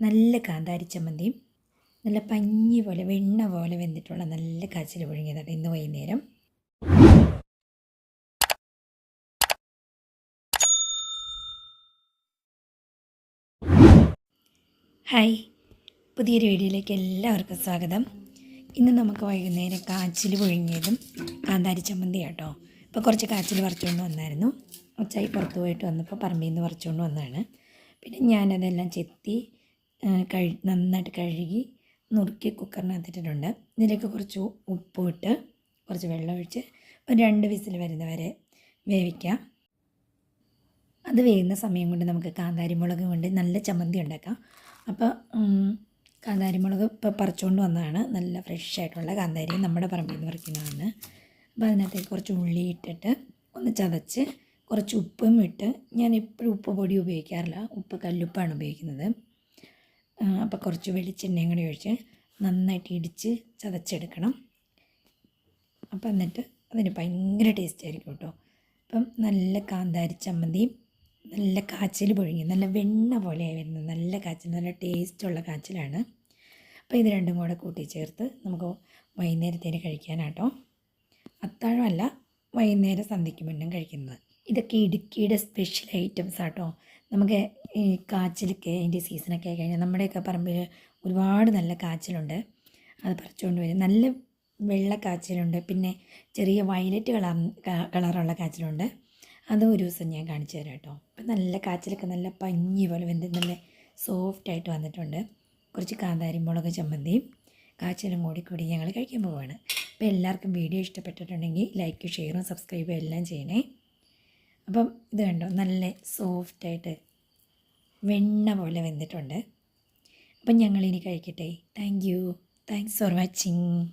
നല്ല കാന്താരി ചമ്മന്തിയും നല്ല പഞ്ഞി പോലെ വെണ്ണ പോലെ വെന്തിട്ടുള്ള നല്ല കാച്ചിൽ പുഴുങ്ങിയതാണ് ഇന്ന് വൈകുന്നേരം. ഹായ്. പുതിയൊരു വീഡിയോയിലേക്ക് എല്ലാവർക്കും സ്വാഗതം. ഇന്ന് നമുക്ക് വൈകുന്നേരം കാച്ചിൽ പുഴുങ്ങിയതും കാന്താരി ചമ്മന്തി കേട്ടോ. ഇപ്പോൾ കുറച്ച് കാച്ചിൽ പറിച്ചുകൊണ്ട് വന്നായിരുന്നു. ഉച്ചായി പുറത്ത് പോയിട്ട് വന്നപ്പോൾ പറമ്പിൽ നിന്ന് പറിച്ചുകൊണ്ട് വന്നതാണ്. പിന്നെ ഞാനതെല്ലാം ചെത്തി കഴി നന്നായിട്ട് കഴുകി നുറുക്കി കുക്കറിനകത്തിട്ടിട്ടുണ്ട്. ഇതിലേക്ക് കുറച്ച് ഉപ്പിട്ട് കുറച്ച് വെള്ളം ഒഴിച്ച് ഒരു രണ്ട് വിസിൽ വരുന്ന വരെ വേവിക്കാം. അത് വേവുന്ന സമയം കൊണ്ട് നമുക്ക് കാന്താരിമുളക് കൊണ്ട് നല്ല ചമ്മന്തി ഉണ്ടാക്കാം. അപ്പോൾ കാന്താരി കാന്താരിമുളക് ഇപ്പോൾ പറിച്ചുകൊണ്ട് വന്നതാണ്. നല്ല ഫ്രഷ് ആയിട്ടുള്ള കാന്താരി നമ്മുടെ പറമ്പിൽ നിന്ന് പറിക്കുന്നതാണ്. അപ്പോൾ അതിനകത്തേക്ക് കുറച്ച് ഉള്ളി ഇട്ടിട്ട് ഒന്ന് ചതച്ച് കുറച്ച് ഉപ്പും ഇട്ട് ഞാൻ എപ്പോഴും ഉപ്പ് പൊടി ഉപയോഗിക്കാറില്ല. ഉപ്പ് കല്ലുപ്പാണ് ഉപയോഗിക്കുന്നത്. അപ്പോൾ കുറച്ച് വെളിച്ചെണ്ണയും കൂടി ഒഴിച്ച് നന്നായിട്ട് ഇടിച്ച് ചതച്ചെടുക്കണം. അപ്പം എന്നിട്ട് അതിന് ഭയങ്കര ടേസ്റ്റ് ആയിരിക്കും കേട്ടോ. അപ്പം നല്ല കാന്താരി ചമ്മന്തിയും നല്ല കാച്ചിൽ പുഴുങ്ങി നല്ല വെണ്ണ പോലെയായി വരുന്നത് നല്ല കാച്ചിൽ നല്ല ടേസ്റ്റുള്ള കാച്ചിലാണ്. അപ്പോൾ ഇത് രണ്ടും കൂടെ കൂട്ടി ചേർത്ത് നമുക്ക് വൈകുന്നേരത്തേന് കഴിക്കാനാട്ടോ. അത്താഴമല്ല വൈകുന്നേരം സന്ധ്യയ്ക്ക് മുന്നും കഴിക്കുന്നത്. ഇതൊക്കെ ഇടുക്കിയുടെ സ്പെഷ്യൽ ഐറ്റംസ് ആട്ടോ. നമുക്ക് ഈ കാച്ചിലൊക്കെ അതിന്റെ സീസണൊക്കെ ആയി കഴിഞ്ഞാൽ നമ്മുടെയൊക്കെ പറമ്പിൽ ഒരുപാട് നല്ല കാച്ചിലുണ്ട്. അത് പറിച്ചുകൊണ്ട് വരും. നല്ല വെള്ള കാച്ചിലുണ്ട്. പിന്നെ ചെറിയ വയലറ്റ് കളർ കളറുള്ള കാച്ചിലുണ്ട്. അതും ഒരു ദിവസം ഞാൻ കാണിച്ചു തരാം കേട്ടോ. അപ്പം നല്ല കാച്ചിലൊക്കെ നല്ല പഞ്ഞി പോലെ വെന്ത് നല്ല സോഫ്റ്റായിട്ട് വന്നിട്ടുണ്ട്. കുറച്ച് കാന്താരി മുളക് ചമ്മന്തിയും കാച്ചിലും കൂടി കൂടി ഞങ്ങൾ കഴിക്കാൻ പോവുകയാണ് അപ്പോൾ എല്ലാവർക്കും വീഡിയോ ഇഷ്ടപ്പെട്ടിട്ടുണ്ടെങ്കിൽ ലൈക്ക് ഷെയറും സബ്സ്ക്രൈബും എല്ലാം ചെയ്യണേ. അപ്പം ഇത് കണ്ടോ? നല്ല സോഫ്റ്റായിട്ട് വെണ്ണ പോലെ വെന്തിട്ടുണ്ട്. അപ്പം ഞങ്ങളിനി കഴിക്കട്ടെ. Thank you thanks for watching